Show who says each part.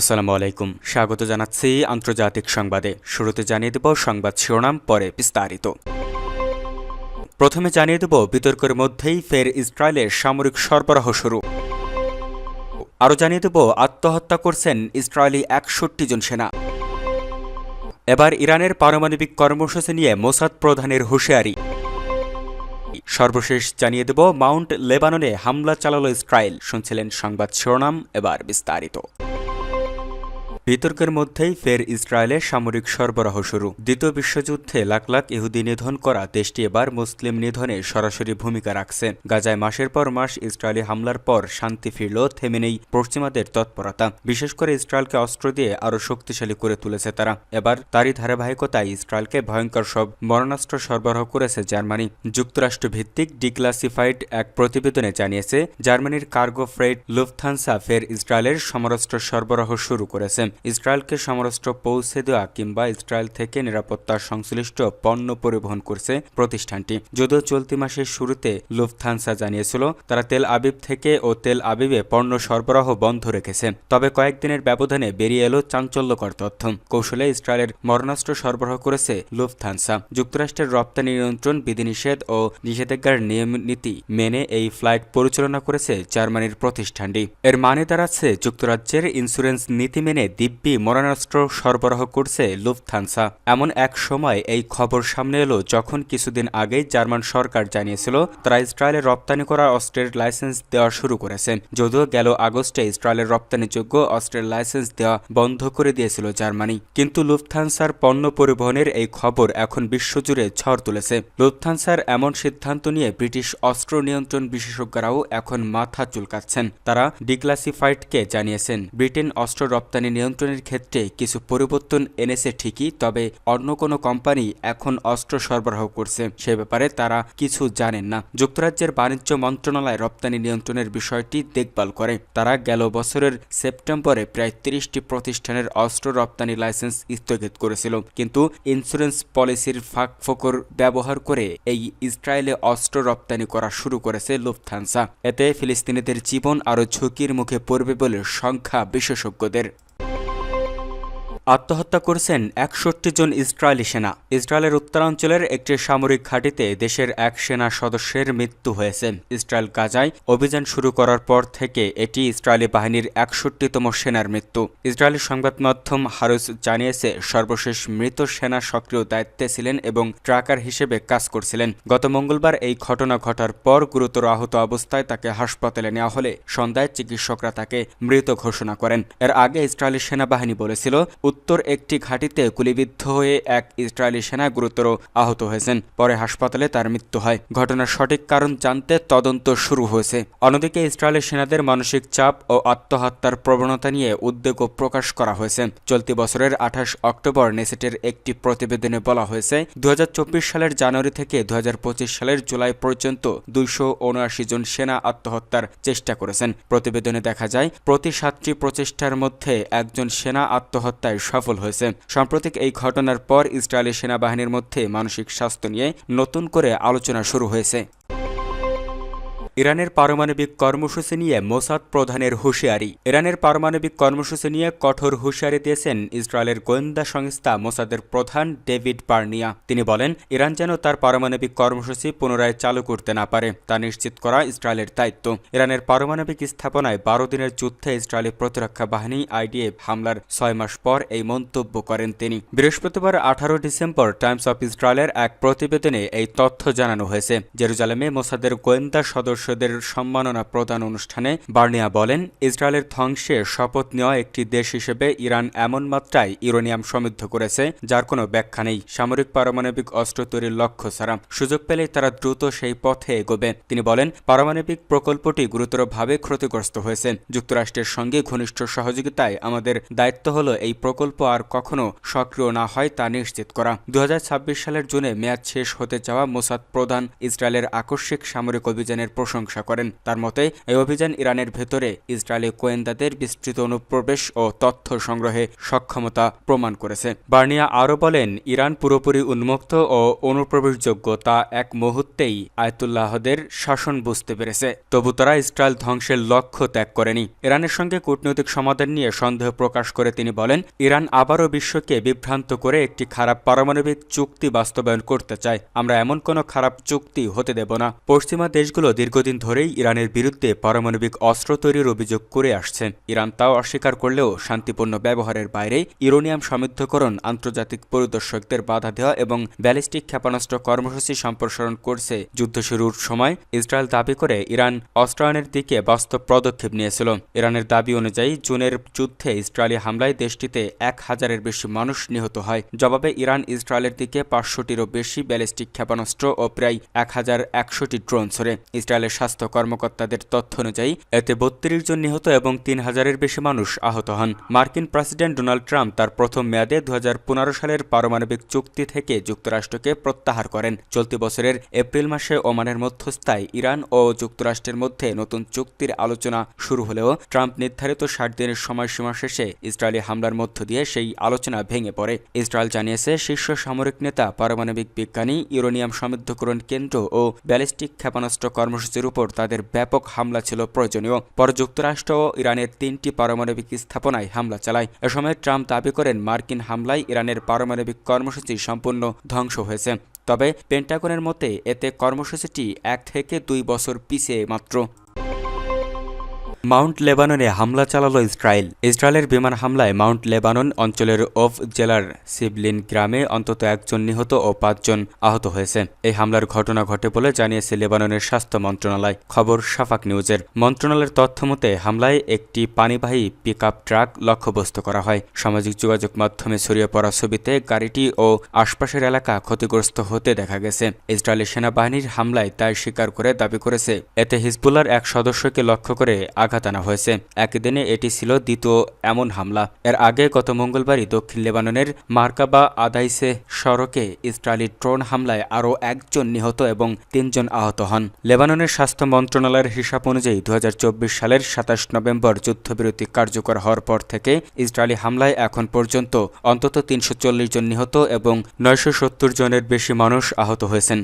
Speaker 1: আসসালামু আলাইকুম। স্বাগত জানাচ্ছি আন্তর্জাতিক সংবাদে। শুরুতে জানিয়ে দেব সংবাদ শিরোনাম, পরে বিস্তারিত। প্রথমে জানিয়ে দেব বিতর্কের মধ্যেই ফের ইসরায়েলের সামরিক সরবরাহ শুরু। আরও জানিয়ে দেব, আত্মহত্যা করছেন ইসরায়েলি একষট্টি জন সেনা। এবার ইরানের পারমাণবিক কর্মসূচি নিয়ে মোসাদ প্রধানের হুঁশিয়ারি। সর্বশেষ জানিয়ে দেব, মাউন্ট লেবাননে হামলা চালালো ইসরায়েল। শুনছিলেন সংবাদ শিরোনাম, এবার বিস্তারিত। বিতর্কের মধ্যেই ফের ইসরায়েলের সামরিক সরবরাহ শুরু। দ্বিতীয় বিশ্বযুদ্ধে লাখ লাখ ইহুদি নিধন করা দেশটি এবার মুসলিম নিধনে সরাসরি ভূমিকা রাখছে। গাজায় মাসের পর মাস ইসরায়েলি হামলার পর শান্তি ফিরল, থেমে নেই পশ্চিমাদের তৎপরতা। বিশেষ করে ইসরায়েলকে অস্ত্র দিয়ে আরও শক্তিশালী করে তুলেছে তারা। এবার তারই ধারাবাহিকতায় ইসরায়েলকে ভয়ঙ্কর সব মরণাস্ত্র সরবরাহ করেছে জার্মানি। যুক্তরাষ্ট্র ভিত্তিক ডিক্লাসিফাইড এক প্রতিবেদনে জানিয়েছে, জার্মানির কার্গো ফ্রেড লুফথানসা ফের ইসরায়েলের সমরাস্ত্র সরবরাহ শুরু করেছে। ইসরায়েলকে সমরাস্ত্র পৌঁছে দেওয়া কিংবা ইসরায়েল থেকে নিরাপত্তা সংশ্লিষ্ট পণ্য পরিবহন করছে প্রতিষ্ঠানটি। যদিও চলতি মাসের শুরুতে লুফথানসা জানিয়েছিল, তারা তেল আবিব থেকে ও তেল আবিবে পণ্য সরবরাহ বন্ধ রেখেছে। তবে কয়েকদিনের ব্যবধানে বেরিয়ে এলো চাঞ্চল্যকর তথ্য। কৌশলে ইসরায়েলের মরণাস্ত্র সরবরাহ করেছে লুফথানসা। যুক্তরাষ্ট্রের রপ্তানি নিয়ন্ত্রণ, বিধিনিষেধ ও নিষেধাজ্ঞার নিয়ম নীতি মেনে এই ফ্লাইট পরিচালনা করেছে জার্মানির প্রতিষ্ঠানটি। এর মানে দাঁড়াচ্ছে যুক্তরাজ্যের ইন্স্যুরেন্স নীতি মেনে দিব্যি মরণাস্ত্র সরবরাহ করছে লুফথানসা। এমন এক সময় এই খবর সামনে এলো যখন কিছুদিন আগেই জার্মান সরকার জানিয়েছিল, তারা ইসরায়েলে রপ্তানি করা অস্ত্রের লাইসেন্স দেওয়া শুরু করেছে। যদিও গেল আগস্টে ইসরায়েলের রপ্তানিযোগ্য অস্ত্রের লাইসেন্স দেওয়া বন্ধ করে দিয়েছিল জার্মানি। কিন্তু লুফথানসার পণ্য পরিবহনের এই খবর এখন বিশ্বজুড়ে ঝড় তুলেছে। লুফথানসার এমন সিদ্ধান্ত নিয়ে ব্রিটিশ অস্ত্র নিয়ন্ত্রণ বিশেষজ্ঞরাও এখন মাথা চুলকাচ্ছেন। তারা ডিক্লাসিফাইডকে জানিয়েছেন, ব্রিটেন অস্ত্র রপ্তানি নিয়ন্ত্রণের ক্ষেত্রে কিছু পরিবর্তন এনেছে ঠিকই, তবে অন্য কোনো কোম্পানি এখন অস্ত্র সরবরাহ করছে। সে ব্যাপারে তারা কিছু জানেন না। যুক্তরাজ্যের বাণিজ্য মন্ত্রণালয় রপ্তানি নিয়ন্ত্রণের বিষয়টি দেখভাল করে। তারা গেল বছরের সেপ্টেম্বরে প্রায় তিরিশটি প্রতিষ্ঠানের অস্ত্র রপ্তানি লাইসেন্স স্থগিত করেছিল। কিন্তু ইন্স্যুরেন্স পলিসির ফাঁক ফোকর ব্যবহার করে এই ইসরায়েলে অস্ত্র রপ্তানি করা শুরু করেছে লুফথানসা। এতে ফিলিস্তিনিদের জীবন আরও ঝুঁকির মুখে পড়বে বলে সংখ্যা বিশেষজ্ঞদের। আত্মহত্যা করেছেন একষট্টি জন ইসরায়েলি সেনা। ইসরায়েলের উত্তরাঞ্চলের একটি সামরিক ঘাঁটিতে দেশের এক সেনা সদস্যের মৃত্যু হয়েছে। ইসরায়েল গাজায় অভিযান শুরু করার পর থেকে এটি ইসরায়েলি বাহিনীর একষট্টিতম সেনার মৃত্যু। ইসরায়েলি সংবাদ মাধ্যম হারুস জানিয়েছে, সর্বশেষ মৃত সেনা সক্রিয় দায়িত্বে ছিলেন এবং ট্রাকার হিসেবে কাজ করছিলেন। গত মঙ্গলবার এই ঘটনা ঘটার পর গুরুতর আহত অবস্থায় তাকে হাসপাতালে নেওয়া হলে সন্ধ্যায় চিকিৎসকরা তাকে মৃত ঘোষণা করেন। এর আগে ইসরায়েলি সেনাবাহিনী বলেছিল উত্তর একটি ঘাঁটিতে গুলিবিদ্ধ হয়ে এক ইসরায়েলি সেনা গুরুতর আহত হয়েছেন। পরে হাসপাতালে তার মৃত্যু হয়। ঘটনার সঠিক কারণ জানতে তদন্ত শুরু হয়েছে। অন্যদিকে ইসরায়েলের সেনাদের মানসিক চাপ ও আত্মহত্যার প্রবণতা নিয়ে উদ্বেগও প্রকাশ করা হয়েছে। চলতি বছরের আঠাশ অক্টোবর নেসেটের একটি প্রতিবেদনে বলা হয়েছে দু হাজার চব্বিশ সালের জানুয়ারি থেকে দু হাজার পঁচিশ সালের জুলাই পর্যন্ত দুইশো উনআশি জন সেনা আত্মহত্যার চেষ্টা করেছেন। প্রতিবেদনে দেখা যায়, প্রতি সাতটি প্রচেষ্টার মধ্যে একজন সেনা আত্মহত্যায় সফল হয়েছে সাম্প্রতিক এই ঘটনার পর ইসরায়েলি সেনাবাহিনীর মধ্যে মানসিক স্বাস্থ্য নিয়ে নতুন করে আলোচনা শুরু হয়েছে। ইরানের পারমাণবিক কর্মসূচি নিয়ে মোসাদ প্রধানের হুঁশিয়ারি। ইরানের পারমাণবিক কর্মসূচি নিয়ে কঠোর হুঁশিয়ারি দিয়েছেন ইসরায়েলের গোয়েন্দা সংস্থা মোসাদের প্রধান ডেভিড পার্নিয়া তিনি বলেন, ইরান যেন তার পারমাণবিক কর্মসূচি পুনরায় চালু করতে না পারে, তা নিশ্চিত করা ইসরায়েলের দায়িত্ব। ইরানের পারমাণবিক স্থাপনায় বারো দিনের যুদ্ধে ইসরায়েলি প্রতিরক্ষা বাহিনী, আইডিএফ, হামলার ছয় মাস পর এই মন্তব্য করেন তিনি। বৃহস্পতিবার আঠারো ডিসেম্বর টাইমস অফ ইসরায়েলের এক প্রতিবেদনে এই তথ্য জানানো হয়েছে। জেরুজালেমে মোসাদের গোয়েন্দা সদস্য সদস্যদের সম্মাননা প্রদান অনুষ্ঠানে বার্নিয়া বলেন, ইসরায়েলের ধ্বংসে শপথ নেওয়া একটি দেশ হিসেবে ইরান এমন মাত্রায় ইউরেনিয়াম সমৃদ্ধ করেছে, যার কোনো ব্যাখ্যা নেই। সামরিক পারমাণবিক অস্ত্র তৈরির লক্ষ্য ছাড়া সুযোগ পেলেই তারা দ্রুত সেই পথে এগোবে। তিনি বলেন, পারমাণবিক প্রকল্পটি গুরুতরভাবে ক্ষতিগ্রস্ত হয়েছে। যুক্তরাষ্ট্রের সঙ্গে ঘনিষ্ঠ সহযোগিতায় আমাদের দায়িত্ব হলো এই প্রকল্প আর কখনো সক্রিয় না হয় তা নিশ্চিত করা। দু হাজার ছাব্বিশ সালের জুনে মেয়াদ শেষ হতে যাওয়া মোসাদ প্রধান ইসরায়েলের আকস্মিক সামরিক অভিযানের প্রশংসা প্রশংসা করেন। তার মতে, এই অভিযান ইরানের ভেতরে ইসরায়েলি গোয়েন্দাদের বিস্তৃত অনুপ্রবেশ ও তথ্য সংগ্রহে সক্ষমতা প্রমাণ করেছে। বার্নিয়া আরও বলেন, ইরান পুরোপুরি উন্মুক্ত ও অনুপ্রবেশযোগ্য, তা এক মুহূর্তেই আয়তুল্লাহদের শাসন বুঝতে পেরেছে। তবু তারা ইসরায়েল ধ্বংসের লক্ষ্য ত্যাগ করেনি। ইরানের সঙ্গে কূটনৈতিক সমাধান নিয়ে সন্দেহ প্রকাশ করে তিনি বলেন, ইরান আবারও বিশ্বকে বিভ্রান্ত করে একটি খারাপ পারমাণবিক চুক্তি বাস্তবায়ন করতে চায়। আমরা এমন কোনো খারাপ চুক্তি হতে দেব না। পশ্চিমা দেশগুলো দীর্ঘদিন ধরেই ইরানের বিরুদ্ধে পারমাণবিক অস্ত্র তৈরির অভিযোগ করে আসছে ইরান তাও অস্বীকার করলেও শান্তিপূর্ণ ব্যবহারের বাইরে ইউরোনিয়াম সমৃদ্ধকরণ, আন্তর্জাতিক পরিদর্শকদের বাধা দেওয়া এবং ব্যালিস্টিক ক্ষেপণাস্ত্র কর্মসূচি সম্প্রসারণ করছে। যুদ্ধ শুরুর সময় ইসরায়েল দাবি করে ইরান অস্ত্রায়নের দিকে বাস্তব পদক্ষেপ নিয়েছিল। ইরানের দাবি অনুযায়ী জুনের যুদ্ধে ইসরায়েলি হামলায় দেশটিতে এক হাজারের বেশি মানুষ নিহত হয়। জবাবে ইরান ইসরায়েলের দিকে পাঁচশোটিরও বেশি ব্যালিস্টিক ক্ষেপণাস্ত্র ও প্রায় এক হাজার একশোটি ড্রোন ছড়ে। ইসরায়েলের স্বাস্থ্য কর্মকর্তাদের তথ্য অনুযায়ী, এতে বত্রিশ জন নিহত এবং তিন হাজারের বেশি মানুষ আহত হন। মার্কিন প্রেসিডেন্ট ডোনাল্ড ট্রাম্প তার প্রথম মেয়াদে দু হাজার পনেরো সালের পারমাণবিক চুক্তি থেকে যুক্তরাষ্ট্রকে প্রত্যাহার করেন। চলতি বছরের এপ্রিল মাসে ওমানের মধ্যস্থায় ইরান ও যুক্তরাষ্ট্রের মধ্যে নতুন চুক্তির আলোচনা শুরু হলেও ট্রাম্প নির্ধারিত ষাট দিনের সময়সীমা শেষে ইসরায়েলি হামলার মধ্য দিয়ে সেই আলোচনা ভেঙে পড়ে। ইসরায়েল জানিয়েছে, শীর্ষ সামরিক নেতা, পারমাণবিক বিজ্ঞানী, ইউরোনিয়াম সমৃদ্ধকরণ কেন্দ্র ও ব্যালিস্টিক ক্ষেপণাস্ত্র কর্মসূচির উপর তাদের ব্যাপক হামলা ছিল প্রয়োজনীয়। পরে যুক্তরাষ্ট্র ও ইরানের তিনটি পারমাণবিক স্থাপনায় হামলা চালায়। এ সময় ট্রাম্প দাবি করেন, মার্কিন হামলায় ইরানের পারমাণবিক কর্মসূচি সম্পূর্ণ ধ্বংস হয়েছে। তবে পেন্টাগনের মতে, এতে কর্মসূচিটি এক থেকে দুই বছর পিছিয়ে মাত্র। মাউন্ট লেবাননে হামলা চালালো ইসরায়েল। ইসরায়েলের বিমান হামলায় মাউন্ট লেবানন অঞ্চলের ওফ জেলার সিবলিন গ্রামে অন্তত একজন নিহত ও পাঁচজন আহত হয়েছে এই হামলার ঘটনা ঘটে বলে জানিয়েছে লেবাননের স্বাস্থ্য মন্ত্রণালয়। খবর সাফাক নিউজের। মন্ত্রণালয়ের তথ্য মতে, হামলায় একটি পানিবাহী পিক ট্রাক লক্ষ্যবস্তু করা হয়। সামাজিক যোগাযোগ মাধ্যমে ছড়িয়ে পড়া ছবিতে গাড়িটি ও আশপাশের এলাকা ক্ষতিগ্রস্ত হতে দেখা গেছে। ইসরায়েলি সেনাবাহিনীর হামলায় তাই স্বীকার করে দাবি করেছে। এতে হিজবুল্লার এক সদস্যকে লক্ষ্য করে আঘাত আনা হয়েছে। একদিনে এটি ছিল দ্বিতীয় এমন হামলা। এর আগে গত মঙ্গলবারই দক্ষিণ লেবাননের মার্কাবা আদাইসে সড়কে ইসরায়েলি ড্রোন হামলায় আরও একজন নিহত এবং তিনজন আহত হন। লেবাননের স্বাস্থ্য মন্ত্রণালয়ের হিসাব অনুযায়ী দু হাজার চব্বিশ সালের সাতাশ নভেম্বর যুদ্ধবিরতি কার্যকর হওয়ার পর থেকে ইসরায়েলি হামলায় এখন পর্যন্ত অন্তত তিনশো চল্লিশ জন নিহত এবং নয়শো সত্তর জনের বেশি মানুষ আহত হয়েছেন।